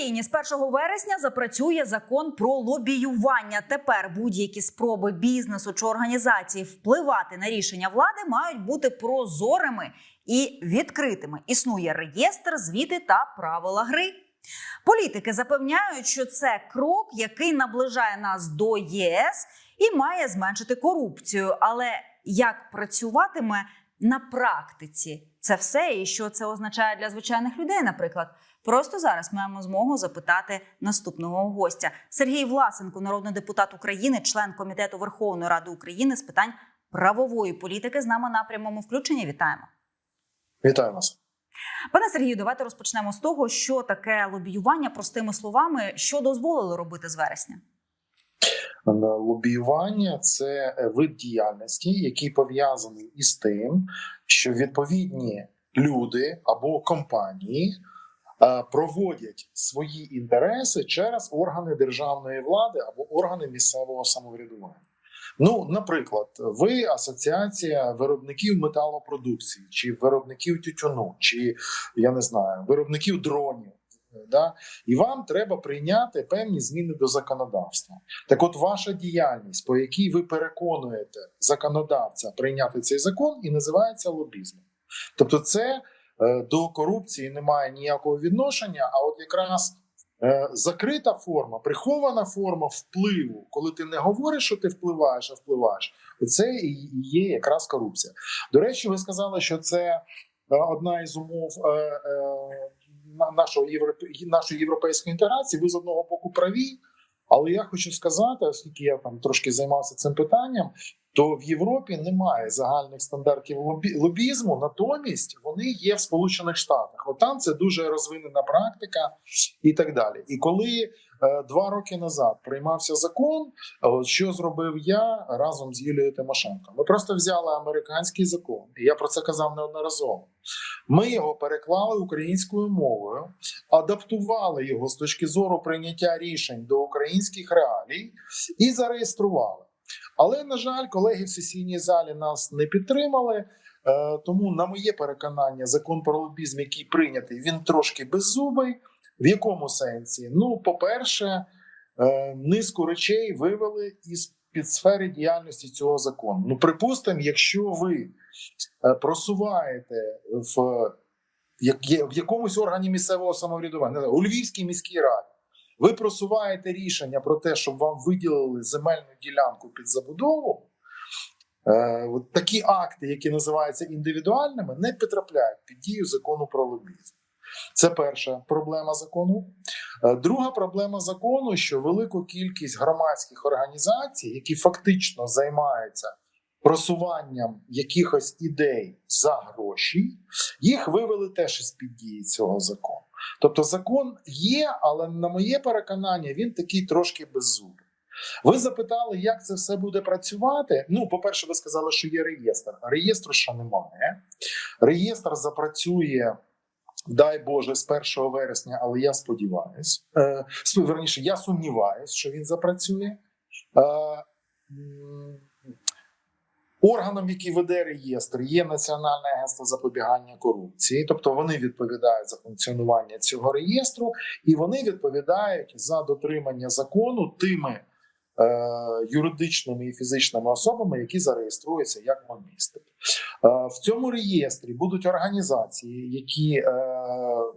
Україні з 1 вересня запрацює закон про лобіювання. Тепер будь-які спроби бізнесу чи організації впливати на рішення влади мають бути прозорими і відкритими. Існує реєстр, звіти та правила гри. Політики запевняють, що це крок, який наближає нас до ЄС і має зменшити корупцію. Але як працюватиме на практиці це все, і що це означає для звичайних людей, наприклад? Просто зараз маємо змогу запитати наступного гостя. Сергій Власенко, народний депутат України, член комітету Верховної Ради України з питань правової політики. З нами на прямому включенні. Вітаємо. Вітаю вас. Пане Сергію, давайте розпочнемо з того, що таке лобіювання простими словами, що дозволили робити з вересня. Лобіювання це вид діяльності, який пов'язаний із тим, що відповідні люди або компанії е, проводять свої інтереси через органи державної влади або органи місцевого самоврядування. Ну, наприклад, ви асоціація виробників металопродукції, чи виробників тютюну, чи я не знаю, виробників дронів. Да? І вам треба прийняти певні зміни до законодавства. Так, от ваша діяльність, по якій ви переконуєте законодавця прийняти цей закон, і називається лобізмом. Тобто, це е, до корупції не має ніякого відношення, а от якраз е, закрита форма, прихована форма впливу, коли ти не говориш, що ти впливаєш, а впливаєш, це і є якраз корупція. До речі, ви сказали, що це е, одна із умов. Е, е, нашого нашої європейської інтеграції, ви з одного боку праві, але я хочу сказати, оскільки я там трошки займався цим питанням, то в Європі немає загальних стандартів лобі... лобізму, натомість вони є в Сполучених Штатах. От там це дуже розвинена практика і так далі. І коли е, два роки назад приймався закон, от, що зробив я разом з Юлією Тимошенко? Ми просто взяли американський закон, і я про це казав неодноразово. Ми його переклали українською мовою, адаптували його з точки зору прийняття рішень до українських реалій і зареєстрували. Але на жаль, колеги в сесійній залі нас не підтримали. Е, Тому, на моє переконання, закон про лобізм, який прийнятий, він трошки беззубий. В якому сенсі? Ну, по-перше, е, низку речей вивели із під сфери діяльності цього закону. Ну, припустимо, якщо ви просуваєте в, в якомусь органі місцевого самоврядування, у Львівській міській раді, ви просуваєте рішення про те, щоб вам виділили земельну ділянку під забудову. Е, такі акти, які називаються індивідуальними, не потрапляють під дію закону про лобізм. Це перша проблема закону. Е, Друга проблема закону, що велику кількість громадських організацій, які фактично займаються просуванням якихось ідей за гроші, їх вивели теж із під дії цього закону. Тобто закон є, але на моє переконання, він такий трошки беззубий. Ви запитали, як це все буде працювати. Ну, по-перше, ви сказали, що є реєстр. Реєстру ще немає. Реєстр запрацює. Дай Боже, з 1 вересня, але я сподіваюся, е, верніше, я сумніваюся, що він запрацює. Е, Органом, який веде реєстр, є Національне агентство запобігання корупції, тобто вони відповідають за функціонування цього реєстру, і вони відповідають за дотримання закону тими е, юридичними і фізичними особами, які зареєструються як лобісти. Е, в цьому реєстрі будуть організації, які е,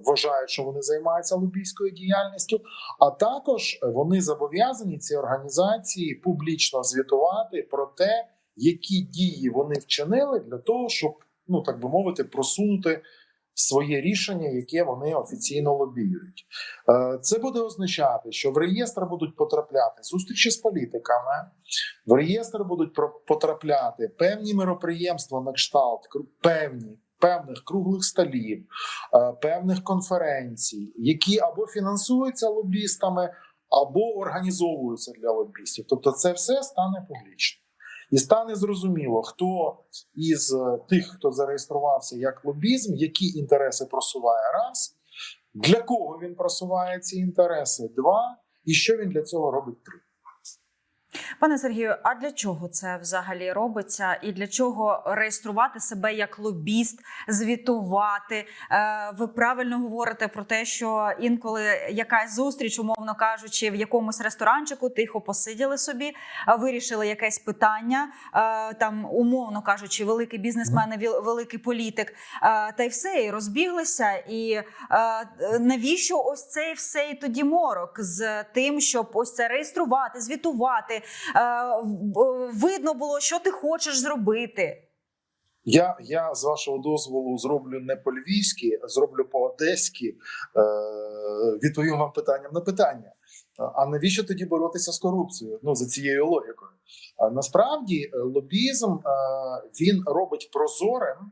вважають, що вони займаються лобійською діяльністю, а також вони зобов'язані ці організації публічно звітувати про те, які дії вони вчинили для того, щоб ну так би мовити, просунути своє рішення, яке вони офіційно лобіюють. Е, Це буде означати, що в реєстр будуть потрапляти зустрічі з політиками, в реєстр будуть потрапляти певні мероприємства на кшталт, певні. Певних круглих столів, е, певних конференцій, які або фінансуються лобістами, або організовуються для лобістів. Тобто, це все стане публічним. І стане зрозуміло, хто із е, тих, хто зареєструвався як лобізм, які інтереси просуває раз, для кого він просуває ці інтереси два, і що він для цього робить три. Пане Сергію, а для чого це взагалі робиться? І для чого реєструвати себе як лобіст, звітувати? Е, Ви правильно говорите про те, що інколи якась зустріч, умовно кажучи, в якомусь ресторанчику тихо посиділи собі, вирішили якесь питання, е, там умовно кажучи, великий бізнесмен, великий політик, е, та й все, і розбіглися. І навіщо ось цей всей тоді морок з тим, щоб ось це реєструвати, звітувати? Е, видно було, що ти хочеш зробити. Я, я з вашого дозволу зроблю не по львівськи, а зроблю по одеськи. Е, відповім вам питанням на питання. А навіщо тоді боротися з корупцією? Ну за цією логікою. Насправді е, лобізм е, він робить прозорим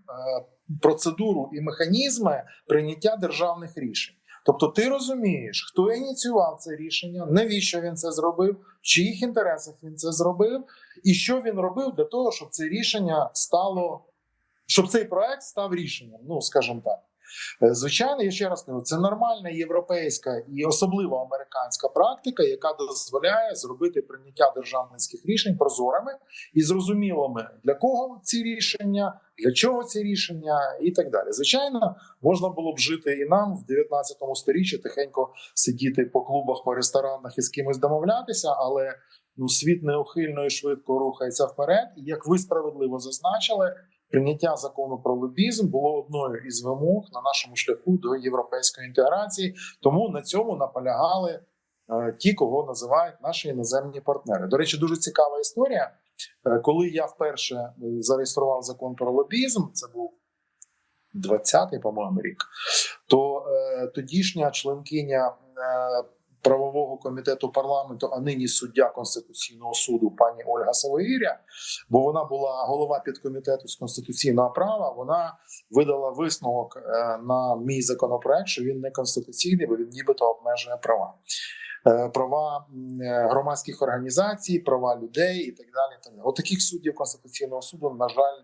процедуру і механізми прийняття державних рішень. Тобто, ти розумієш, хто ініціював це рішення, навіщо він це зробив, в чиїх інтересах він це зробив, і що він робив для того, щоб це рішення стало, щоб цей проект став рішенням. Ну скажімо так. Е, Звичайно, я ще раз кажу, це нормальна європейська і особливо американська практика, яка дозволяє зробити прийняття державницьких рішень прозорими і зрозумілими для кого ці рішення, для чого ці рішення, і так далі. Звичайно, можна було б жити і нам в 19 сторіччі тихенько сидіти по клубах, по ресторанах і з кимось домовлятися, але ну світ неухильно і швидко рухається вперед. І як ви справедливо зазначили, прийняття закону про лобізм було одною із вимог на нашому шляху до європейської інтеграції. Тому на цьому наполягали е, ті, кого називають наші іноземні партнери. До речі, дуже цікава історія. Е, Коли я вперше е, зареєстрував закон про лобізм, це був 20-й, по-моєму, рік, то е, тодішня членкиня е, правового комітету парламенту, а нині суддя Конституційного суду, пані Ольга Савоїря, бо вона була голова підкомітету з конституційного права. Вона видала висновок е, на мій законопроект, що він не конституційний, бо він нібито обмежує права. Е, Права е, громадських організацій, права людей і так далі. І так далі. От таких суддів Конституційного суду, на жаль,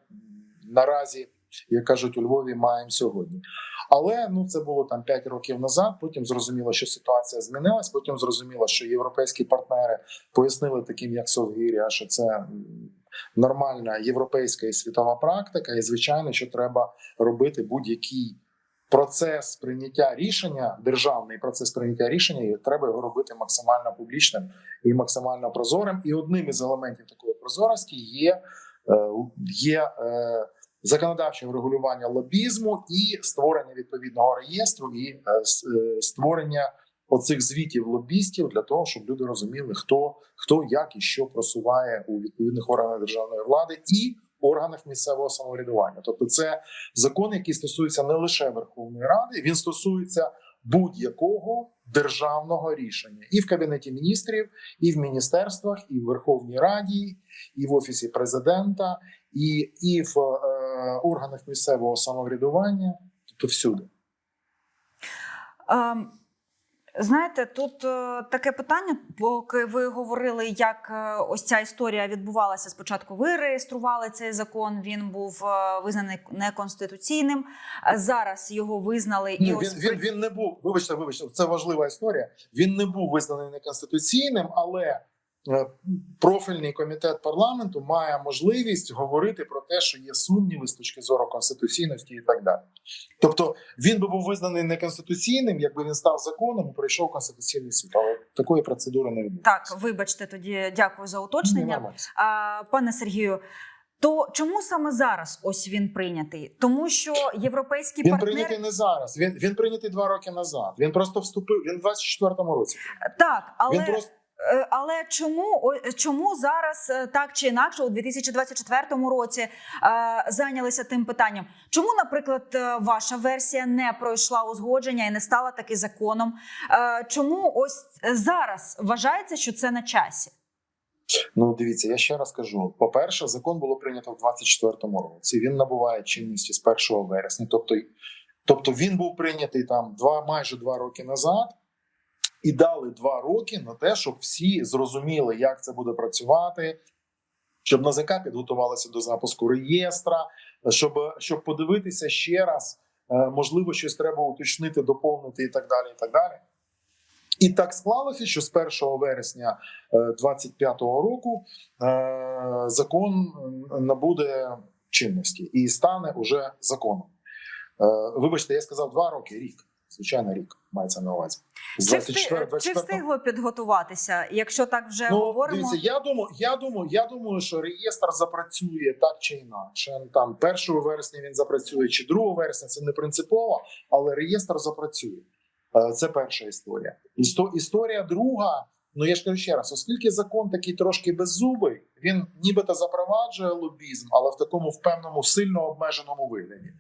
наразі, як кажуть у Львові, маємо сьогодні. Але ну це було там 5 років назад. Потім зрозуміло, що ситуація змінилась. Потім зрозуміло, що європейські партнери пояснили таким, як Совгір'я, що це нормальна європейська і світова практика, і звичайно, що треба робити будь-який процес прийняття рішення, державний процес прийняття рішення, і треба його робити максимально публічним і максимально прозорим. І одним із елементів такої прозорості є, е, є законодавче врегулювання лобізму і створення відповідного реєстру, і е, е, створення оцих звітів лобістів для того, щоб люди розуміли, хто хто як і що просуває у відповідних органах державної влади і органах місцевого самоврядування. Тобто, це закон, який стосується не лише Верховної Ради, він стосується будь-якого державного рішення і в кабінеті міністрів, і в міністерствах, і в Верховній Раді, і в офісі президента, і, і в е, органах місцевого самоврядування, тобто всюди. Ем, Знаєте, тут е, таке питання, поки ви говорили, як е, ось ця історія відбувалася. Спочатку ви реєстрували цей закон. Він був е, визнаний неконституційним. Зараз його визнали і Ні, ось він, він, він не був. Вибачте, вибачте, це важлива історія. Він не був визнаний неконституційним, але профільний комітет парламенту має можливість говорити про те, що є сумніви з точки зору конституційності і так далі. Тобто він би був визнаний неконституційним, якби він став законом і пройшов конституційний суд. Але такої процедури не відбулося. так. Вибачте, тоді дякую за уточнення. А, пане Сергію. То чому саме зараз ось він прийнятий? Тому що європейські Він партнери прийнятий не зараз. Він він прийнятий два роки назад. Він просто вступив. Він в 24-му році. так, але Він просто Е, Але чому чому зараз е, так чи інакше у 2024 році е, зайнялися тим питанням? Чому, наприклад, е, ваша версія не пройшла узгодження і не стала таки законом? Е, чому ось зараз вважається, що це на часі? Ну, дивіться, я ще раз кажу: по-перше, закон було прийнято в 24-му році. Він набуває чинності з 1 вересня. Тобто, тобто він був прийнятий там два майже два роки назад, і дали два роки на те, щоб всі зрозуміли, як це буде працювати. Щоб НАЗК підготувалося до запуску реєстра, щоб, щоб подивитися ще раз, е, можливо, щось треба уточнити, доповнити і так далі. І так далі. І так склалося, що з 1 вересня 2025 року е, закон набуде чинності і стане уже законом. Е, Вибачте, я сказав два роки, рік. Звичайно, рік мається на увазі. З Чи, 24 встиг, чи встигло підготуватися, якщо так вже Ну, говоримо? дивіться, я думаю, я думаю, я думаю, що реєстр запрацює так чи інакше. Там 1 вересня він запрацює, чи 2 вересня це не принципово, але реєстр запрацює. Е, Це перша історія. Істо- Історія друга. Ну я ж кажу ще раз, оскільки закон такий трошки беззубий, він нібито запроваджує лобізм, але в такому впевненому сильно обмеженому вигляді.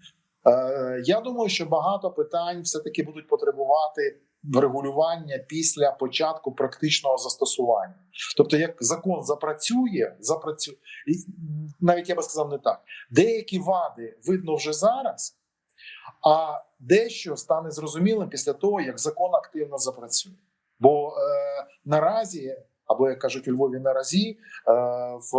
Е, Я думаю, що багато питань все таки будуть потребувати врегулювання після початку практичного застосування. Тобто, як закон запрацює, запрацює навіть я би сказав не так. Деякі вади видно вже зараз, а дещо стане зрозумілим після того, як закон активно запрацює. Бо е, наразі, або як кажуть у Львові, наразі е, в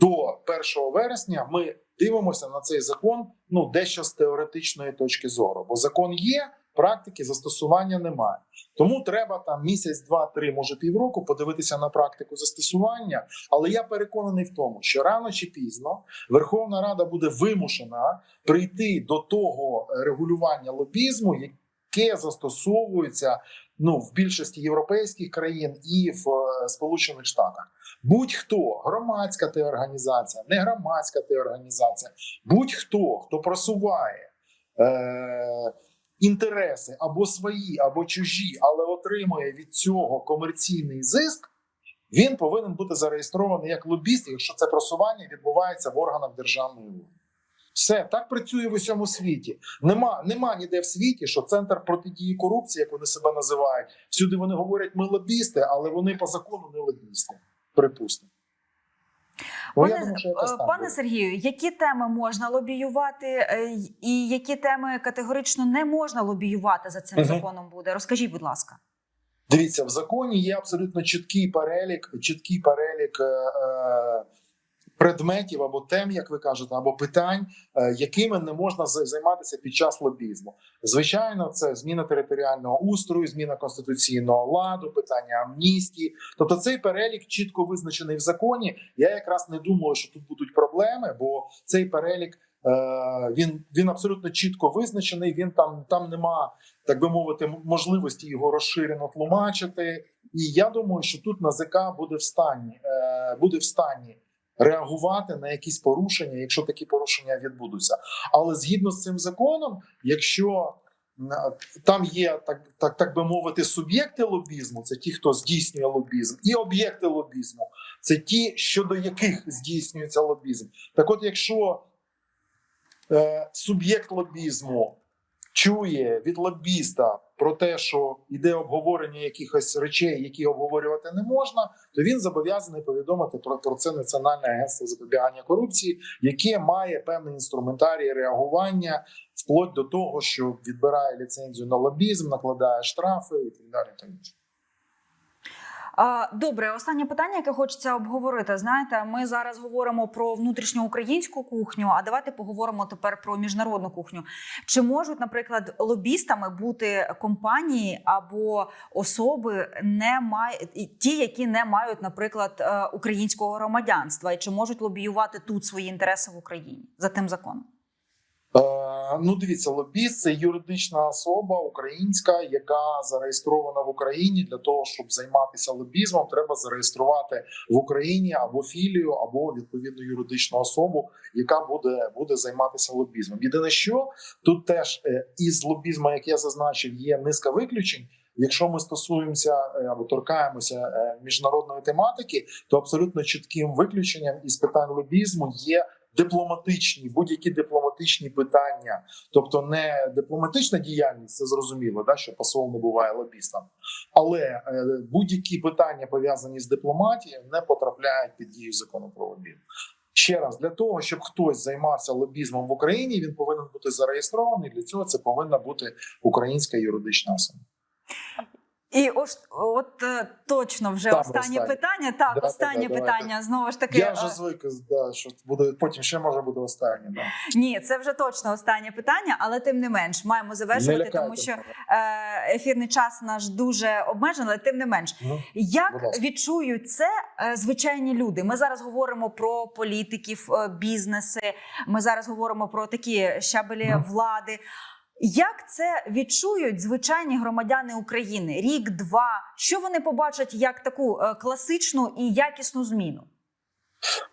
до 1 вересня ми дивимося на цей закон ну дещо з теоретичної точки зору, бо закон є. Практики застосування немає, тому треба там місяць, два, три, може півроку подивитися на практику застосування. Але я переконаний в тому, що рано чи пізно Верховна Рада буде вимушена прийти до того регулювання лобізму, яке застосовується ну в більшості європейських країн і в е, Сполучених Штатах. Будь-хто громадська ти організація, не громадська ти організація, будь-хто хто просуває. Е- Інтереси або свої, або чужі, але отримує від цього комерційний зиск, він повинен бути зареєстрований як лобіст, якщо це просування відбувається в органах державної влади. Все так працює в усьому світі. Нема, нема ніде в світі, що центр протидії корупції, як вони себе називають, всюди вони говорять, ми лобісти, але вони по закону не лобісти. Припустимо. Ну, Пане, думаю, пане. Сергію, які теми можна лобіювати, е, і які теми категорично не можна лобіювати за цим Мгм. законом буде? Розкажіть, будь ласка. Дивіться, в законі є абсолютно чіткий перелік, чіткий перелік е, е, предметів або тем, як ви кажете, або питань, е, якими не можна займатися під час лобізму. Звичайно, це зміна територіального устрою, зміна конституційного ладу, питання амністії. Тобто, цей перелік чітко визначений в законі. Я якраз не думаю, що тут будуть проблеми, бо цей перелік. е, Він він абсолютно чітко визначений. Він там там нема, так би мовити, можливості його розширено тлумачити. І я думаю, що тут НАЗК буде в стані, е, буде в стані реагувати на якісь порушення, якщо такі порушення відбудуться. Але згідно з цим законом, якщо там є так, так, так би мовити, суб'єкти лобізму, це ті, хто здійснює лобізм, і об'єкти лобізму, це ті, щодо яких здійснюється лобізм. Так, от, якщо е, суб'єкт лобізму чує від лобіста про те, що йде обговорення якихось речей, які обговорювати не можна, то він зобов'язаний повідомити про, про це Національне агентство запобігання корупції, яке має певний інструментарій реагування вплоть до того, що відбирає ліцензію на лобізм, накладає штрафи і так далі. Добре, останнє питання, яке хочеться обговорити. Знаєте, ми зараз говоримо про внутрішньоукраїнську кухню. А давайте поговоримо тепер про міжнародну кухню. Чи можуть, наприклад, лобістами бути компанії або особи, не має ті, які не мають, наприклад, е, українського громадянства, і чи можуть лобіювати тут свої інтереси в Україні за тим законом? Ну, дивіться, лобіст це юридична особа українська, яка зареєстрована в Україні. Для того щоб займатися лобізмом, треба зареєструвати в Україні або філію, або відповідну юридичну особу, яка буде, буде займатися лобізмом. Єдине, що тут теж е, із лобізму, як я зазначив, є низка виключень. Якщо ми стосуємося е, або торкаємося е, міжнародної тематики, то абсолютно чітким виключенням із питань лобізму є дипломатичні будь-які дипломатичні питання, тобто не дипломатична діяльність, це зрозуміло, да що посол не буває лобістом, але е, будь-які питання пов'язані з дипломатією не потрапляють під дію закону про лобізм. Ще раз для того, щоб хтось займався лобізмом в Україні, він повинен бути зареєстрований. Для цього це повинна бути українська юридична особа. І ось от е, точно вже Там останнє останнє. питання. Так, Да, останнє да, питання. Знову ж таки, Я е, вже звик, да, що буде потім ще може буде останнє. Да. ні, це вже точно останнє питання, але тим не менш маємо завершувати, тому що е, ефірний час наш дуже обмежений, але тим не менш. Ну, Як відчують це е, звичайні люди? Ми зараз говоримо про політиків, е, бізнеси. Ми зараз говоримо про такі щабелі Мгм. влади. Як це відчують звичайні громадяни України? Рік, два. Що вони побачать як таку е, класичну і якісну зміну?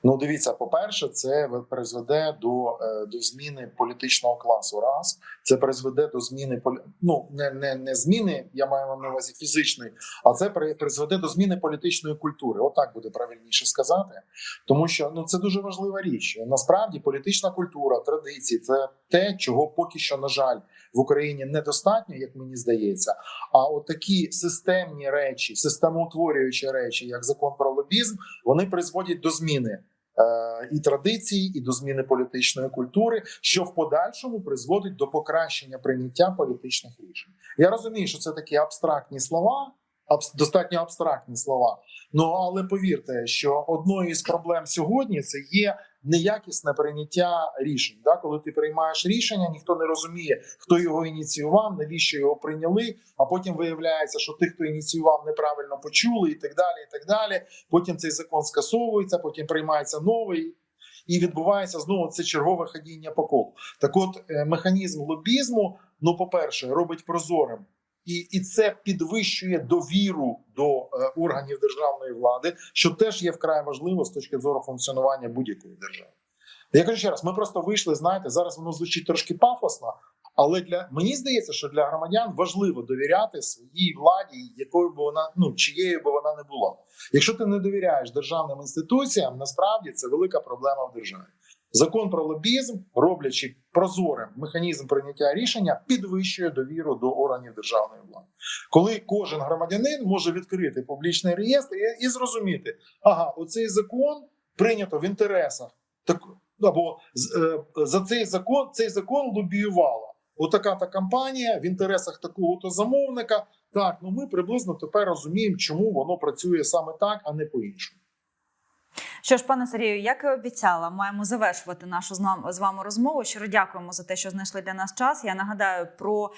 Ну, дивіться, по-перше, це призведе до, е, до зміни політичного класу. Раз це призведе до зміни ну, не, не, не зміни, я маю на увазі фізичної, а це при- призведе до зміни політичної культури. Отак буде правильніше сказати. Тому що ну це дуже важлива річ. Насправді, політична культура, традиції це те, чого поки що, на жаль, в Україні недостатньо, як мені здається. А от такі системні речі, системоутворюючі речі, як закон про лобізм, вони призводять до зміни і традицій, і до зміни політичної культури, що в подальшому призводить до покращення прийняття політичних рішень. Я розумію, що це такі абстрактні слова, достатньо абстрактні слова. Ну але повірте, що одною із проблем сьогодні це є неякісне прийняття рішень. Да? Коли ти приймаєш рішення, ніхто не розуміє, хто його ініціював, навіщо його прийняли. А потім виявляється, що тих, хто ініціював, неправильно почули, і так далі. І так далі. Потім цей закон скасовується, потім приймається новий. І відбувається знову це чергове ходіння по колу. Так, от е, механізм лобізму, ну, по-перше, робить прозорим, і, і це підвищує довіру до е, органів державної влади, що теж є вкрай важливо з точки зору функціонування будь-якої держави. Я кажу ще раз: ми просто вийшли. Знаєте, зараз воно звучить трошки пафосно, але для мені здається, що для громадян важливо довіряти своїй владі, якою б вона ну чиєю би вона не була. Якщо ти не довіряєш державним інституціям, насправді це велика проблема в державі. Закон про лобізм, роблячи прозорим механізм прийняття рішення, підвищує довіру до органів державної влади. Коли кожен громадянин може відкрити публічний реєстр і, і зрозуміти, ага, оцей закон прийнято в інтересах так або е, за цей закон цей закон лобіювала. Отака та компанія в інтересах такого то замовника. Так, ну ми приблизно тепер розуміємо, чому воно працює саме так, а не по-іншому. Що ж, пане Сергію, як і обіцяла, маємо завершувати нашу з вами розмову. Щиро дякуємо за те, що знайшли для нас час. Я нагадаю про.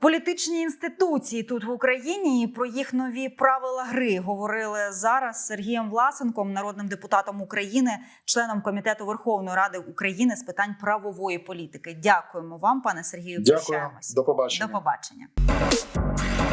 Політичні інституції тут в Україні і про їх нові правила гри говорили зараз з Сергієм Власенком, народним депутатом України, членом комітету Верховної Ради України з питань правової політики. Дякуємо вам, пане Сергію. Дякую, Прощаємось. до побачення. До побачення.